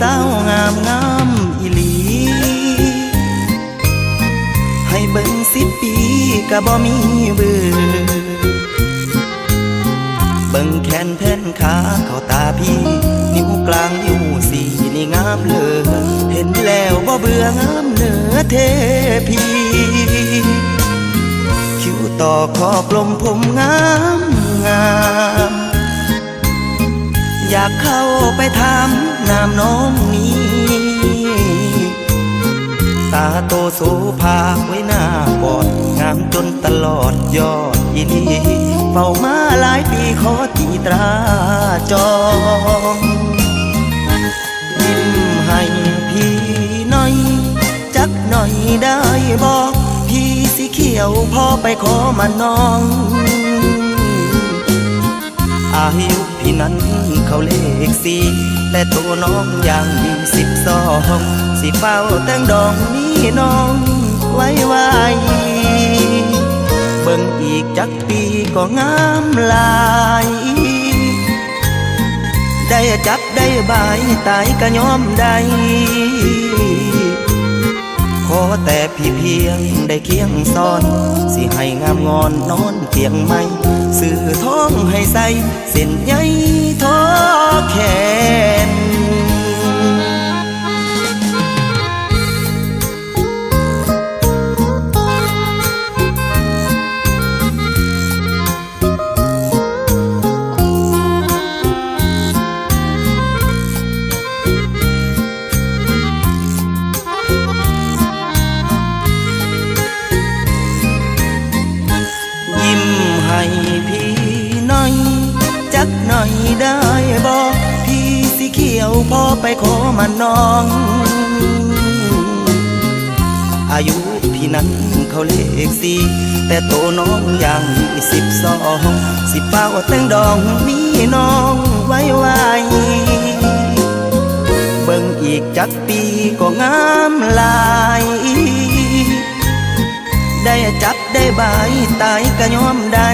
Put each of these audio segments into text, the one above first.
สาวงามงามอีหลี ให้เบิ่งสิบปีก็บ่มีเบื่อเบิ่งแขนแผ่นขาเข้าตาพี่ นิ้วกลางนิ้วสี่นี่งามเลยเห็นแล้วบ่เบื่องามเหนือเทพี คิ้วต่อคอกลมผมงาม โตโสภาไว้หน้าบอด งามจนตลอดยอดอีนีเฝ้ามาหลายปีขอที่ตราจองยิ้มให้พี่น่อย จักหน่อยได้บอกพี่สีเขียวพ่อไปขอมาน้องอายุพี่นั้นเขาเลขสี่แต่ตัวน้องอยังสิบสองสิเฝ้าแต่งดองนี้ น้องไว้ไวเบิ่งอีกจักปีก็งามหลาย ได้จับได้บายตายก็ยอมได้ขอแต่พี่เพียงได้เคียงซ้อน สิให้งามงอนนอนเตียงไม่สื่อท้องให้ใส่เส้นใยท้อแขน กหน่อยได้บอกพี่สีเขียวพอไปขอมาน้อง อายุพี่นั้นเขาเลขสี่แต่โตน้องยังสิบสองสิเป้าแต่งดองมีน้องไว้ไวเบิ่งอีกจักปีก็งามลายได้จับได้บายตายก็ยอมได้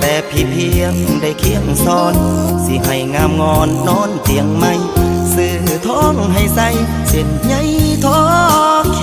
แต่พี่เพียงได้เคียงซ้อน สิให้งามงอนนอนเตียงไม่ซื้อท้องให้ใส่เส้นใยท้อแข